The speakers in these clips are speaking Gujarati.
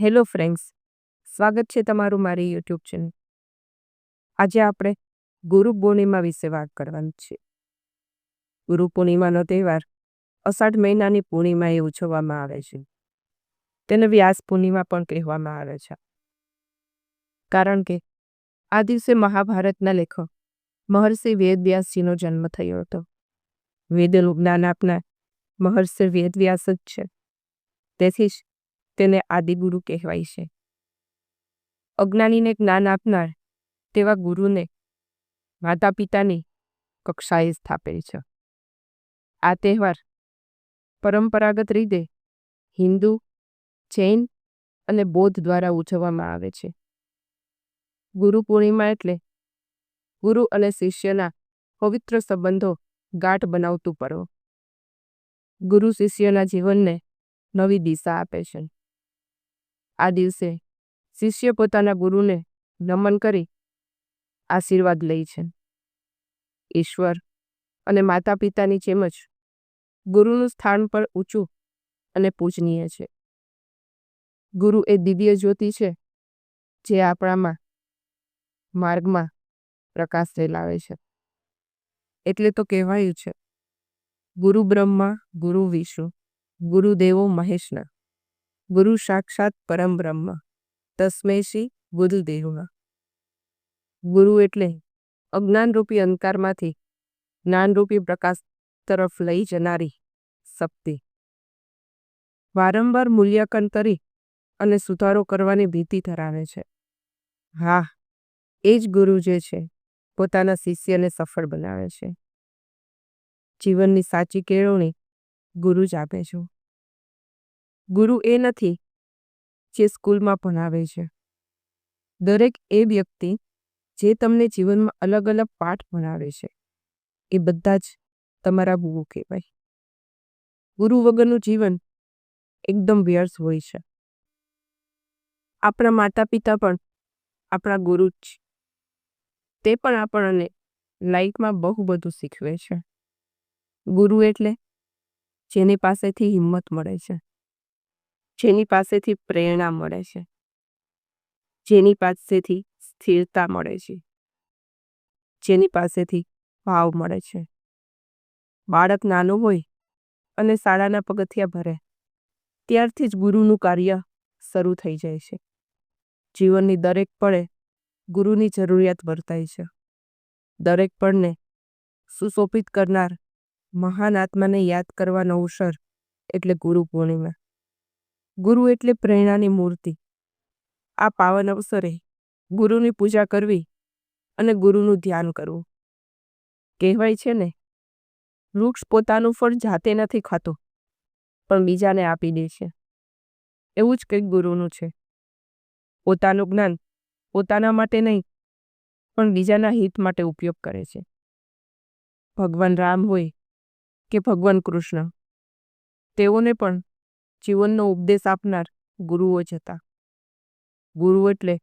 હેલો ફ્રેન્ડ્સ, સ્વાગત છે તમારું મારી યુટ્યુબ ચેનલ. આજે આપણે ગુરુ પૂર્ણિમા વિશે વાત કરવાની છે. ગુરુ પૂર્ણિમાનો તહેવાર અષાઢ મહિનાની પૂર્ણિમાએ ઉજવવામાં આવે છે. તેને વ્યાસ પૂર્ણિમા પણ કહેવામાં આવે છે. કારણ કે આ દિવસે મહાભારતના લેખક મહર્ષિ વેદવ્યાસજીનો જન્મ થયો હતો. વેદનું જ્ઞાન આપનાર મહર્ષિ વેદવ્યાસ જ છે. તેથી જ તેને આદિગુરુ કહેવાય છે. અજ્ઞાનીને જ્ઞાન આપનાર તેવા ગુરુને માતા પિતાની કક્ષાએ સ્થાપેલ છે. આ તહેવાર પરંપરાગત રીતે હિન્દુ, જૈન અને બૌદ્ધ દ્વારા ઉજવવામાં આવે છે. ગુરુ પૂર્ણિમા એટલે ગુરુ અને શિષ્યના પવિત્ર સંબંધો ગાંઠ બનાવતું પર્વ. ગુરુ શિષ્યના જીવનને નવી દિશા આપે છે. આ દિવસે શિષ્ય પોતાના ગુરુને નમન કરી આશીર્વાદ લે છે. ઈશ્વર અને માતા પિતાની જેમ જ ગુરુનું સ્થાન પણ ઊંચું અને પૂજનીય છે. ગુરુ એ દિવ્ય જ્યોતિ છે, જે આપણામાં માર્ગમાં પ્રકાશ ફેલાવે છે. એટલે તો કહેવાયું છે, ગુરુ બ્રહ્મા, ગુરુ વિષ્ણુ, ગુરુદેવો મહેશના ગુરુ સાક્ષાત પરમ બ્રહ્મ તસ્મેશી ગુરુદેવમાં ગુરુ એટલે અજ્ઞાનરૂપી અંધકારમાંથી જ્ઞાનરૂપી પ્રકાશ તરફ લઈ જનારી શક્તિ. વારંવાર મૂલ્યાંકન કરી અને સુધારો કરવાની ભીતિ ધરાવે છે. હા, એ જ ગુરુ જે છે, પોતાના શિષ્યને સફળ બનાવે છે. જીવનની સાચી કેળવણી ગુરુ જ આપે છે. ગુરુ એ નથી, જે સ્કૂલમાં ભણાવે છે. દરેક એ વ્યક્તિ, જે તમને જીવનમાં અલગ અલગ પાઠ ભણાવે છે, એ બધા જ તમારા ગુરુ કહેવાય. ગુરુ વગરનું જીવન એકદમ વ્યર્થ હોય છે. આપણા માતા પિતા પણ આપણા ગુરુ જ છે. તે પણ આપણને લાઈફમાં બહુ બધું શીખવે છે. ગુરુ એટલે જેની પાસેથી હિંમત મળે છે. જેની પાસેથી પ્રેરણા મળે છે. જેની પાસેથી સ્થિરતા મળે છે. જેની પાસેથી ભાવ મળે છે. બાળક નાનું હોય અને શાળાના પગથિયા ભરે, ત્યારથી જ ગુરુનું કાર્ય શરૂ થઈ જાય છે. જીવનની દરેક પળે ગુરુની જરૂરિયાત વર્તાય છે. દરેક પળને સુશોભિત કરનાર મહાન આત્માને યાદ કરવાનો અવસર એટલે ગુરુ પૂર્ણિમા. ગુરુ એટલે પ્રેરણાની મૂર્તિ. આ પાવન અવસરે ગુરુની પૂજા કરવી અને ગુરુનું ધ્યાન કરવું. કહેવાય છે ને, વૃક્ષ પોતાનું ફળ જાતે નથી ખાતું, પણ બીજાને આપી દે છે. એવું જ કંઈક ગુરુનું છે. પોતાનું જ્ઞાન પોતાના માટે નહીં, પણ બીજાના હિત માટે ઉપયોગ કરે છે. ભગવાન રામ હોય કે ભગવાન કૃષ્ણ, તેઓને પણ જીવનનો ઉપદેશ આપનાર ગુરુઓ જ હતા. ગુરુ એટલે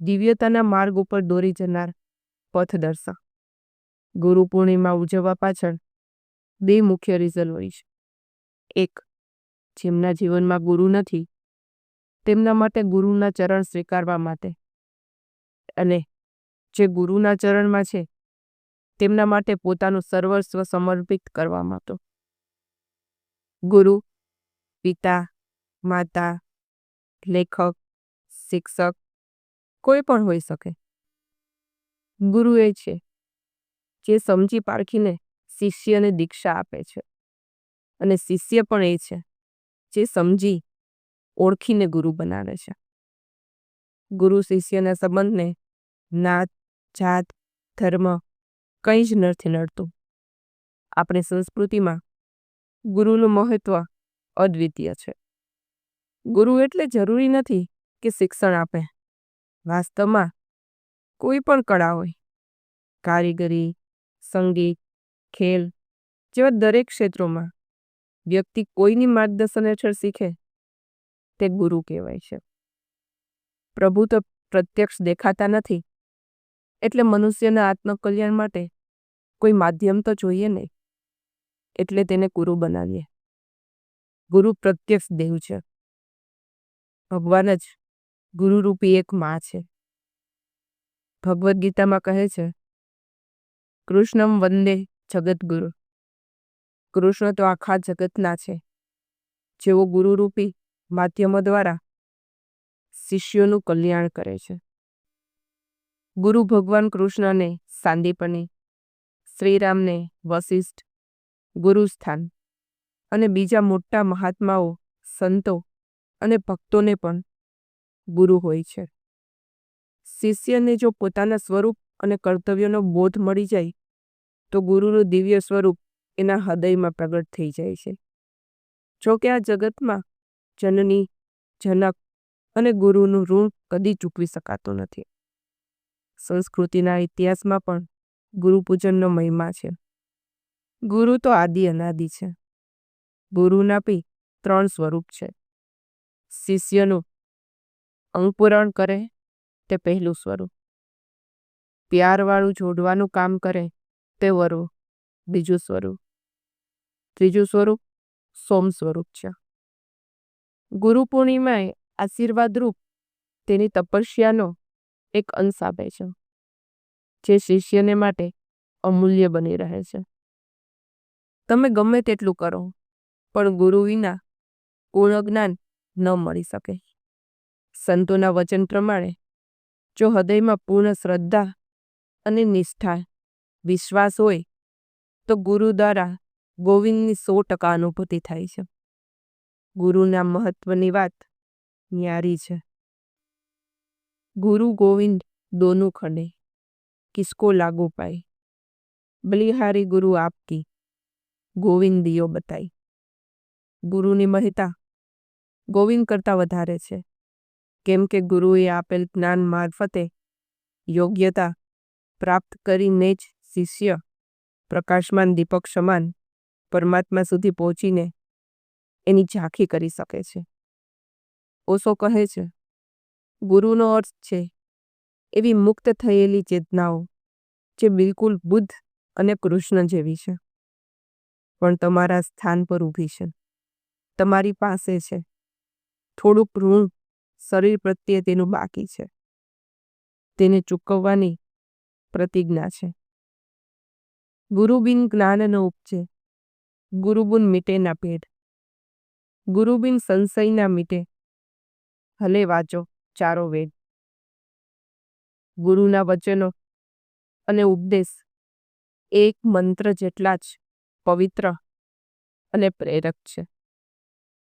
દિવ્યતાના માર્ગ ઉપર દોરી જનાર પથદર્શક ગુરુ પૂર્ણિમા ઉજવવા પાછળ બે મુખ્ય રીઝન હોય છે. એક, જેમના જીવનમાં ગુરુ નથી, તેમના માટે ગુરુના ચરણ સ્વીકારવા માટે. અને જે ગુરુના ચરણમાં છે, તેમના માટે પોતાનું સર્વસ્વ સમર્પિત કરવા માટે. ગુરુ પિતા, માતા, લેખક, શિક્ષક, કોઈ પણ હોઈ શકે. ગુરુ એ છે, જે સમજી પારખીને શિષ્યને દીક્ષા આપે છે. અને શિષ્ય પણ એ છે, જે સમજી, ઓળખીને ગુરુ બનાવે છે. ગુરુ શિષ્યના સંબંધને નાત, જાત, ધર્મ કંઈ જ નથી નડતું. આપણી સંસ્કૃતિમાં ગુરુનું મહત્વ અદ્વિતીય છે. ગુરુ એટલે જરૂરી નથી કે શિક્ષણ આપે. વાસ્તવમાં કોઈ પણ કળા હોય. કારીગરી, સંગીત, ખેલ જેવા દરેક ક્ષેત્રોમાં વ્યક્તિ કોઈની માર્ગદર્શન હેઠળ શીખે તે ગુરુ કહેવાય છે. પ્રભુ તો પ્રત્યક્ષ દેખાતા નથી એટલે મનુષ્યના આત્મકલ્યાણ માટે કોઈ માધ્યમ તો જોઈએ નહીં. એટલે તેને ગુરુ બનાવીએ. ગુરુ પ્રત્યક્ષ દેવ છે. ભગવાન જ ગુરુરૂપી એક માં છે. ભગવદ્ ગીતામાં કહે છે, કૃષ્ણમ વંદે જગતગુરુ કૃષ્ણ તો આખા જગતના છે. જેઓ ગુરુરૂપી માધ્યમો દ્વારા શિષ્યોનું કલ્યાણ કરે છે. ગુરુ ભગવાન કૃષ્ણને સાંદીપની શ્રીરામને વશિષ્ઠ ગુરુસ્થાન અને બીજા મોટા મહાત્માઓ, સંતો અને ભક્તોને પણ ગુરુ હોય છે. શિષ્યને જો પોતાના સ્વરૂપ અને કર્તવ્યનો બોધ મળી જાય, તો ગુરુનું દિવ્ય સ્વરૂપ એના હૃદયમાં પ્રગટ થઈ જાય છે. જો કે આ જગતમાં જનની, જનક અને ગુરુનું ઋણ કદી ચૂકવી શકાતું નથી. સંસ્કૃતિના ઇતિહાસમાં પણ ગુરુપૂજનનો મહિમા છે. ગુરુ તો આદિ અનાદિ છે. ગુરુના પી ત્રણ સ્વરૂપ છે. શિષ્યનું અંકુરણ કરે તે પહેલું સ્વરૂપ. પ્યારવાળું જોડવાનું કામ કરે તે વરુ બીજું સ્વરૂપ. ત્રીજું સ્વરૂપ સોમ સ્વરૂપ છે. ગુરુ પૂર્ણિમાએ આશીર્વાદરૂપ તેની તપસ્યાનો એક અંશ આપે છે, જે શિષ્યને માટે અમૂલ્ય બની રહે છે. તમે ગમે તેટલું કરો. પણ ગુરુ વિના પૂર્ણ જ્ઞાન ન મળી શકે. સંતોના વચન પ્રમાણે, જો હૃદયમાં પૂર્ણ શ્રદ્ધા અને નિષ્ઠા, વિશ્વાસ હોય, તો ગુરુ દ્વારા ગોવિંદની સો ટકા અનુભૂતિ થાય છે. ગુરુના મહત્વની વાત ન્યારી છે. ગુરુ ગોવિંદ દોનું ખડે, કિસકો લાગુ પાય. બલિહારી ગુરુ આપકી ગોવિંદ દિયો બતાઈ ગુરુની મહિતા ગોવિંદ કરતાં વધારે છે. કેમ કે ગુરુએ આપેલ જ્ઞાન મારફતે યોગ્યતા પ્રાપ્ત કરીને જ શિષ્ય પ્રકાશમાન દીપક સમાન પરમાત્મા સુધી પહોંચીને એની ઝાંખી કરી શકે છે. ઓશો કહે છે, ગુરુનો અર્થ છે એવી મુક્ત થયેલી ચેતનાઓ જે બિલકુલ બુદ્ધ અને કૃષ્ણ જેવી છે, પણ તમારા સ્થાન પર ઊભી છે. તમારી પાસે છે. થોડુંક ઋણ શરીર પ્રત્યે તેનું બાકી છે. તેને ચૂકવવાની પ્રતિજ્ઞા છે. ગુરુબિન જ્ઞાનનો ઉપજે. ગુરુબુન મીટેના પેઢ ગુરુબિન સંશયના મીટે. હલે વાંચો ચારો વેદ. ગુરુના વચનો અને ઉપદેશ એક મંત્ર જેટલા જ પવિત્ર અને પ્રેરક છે.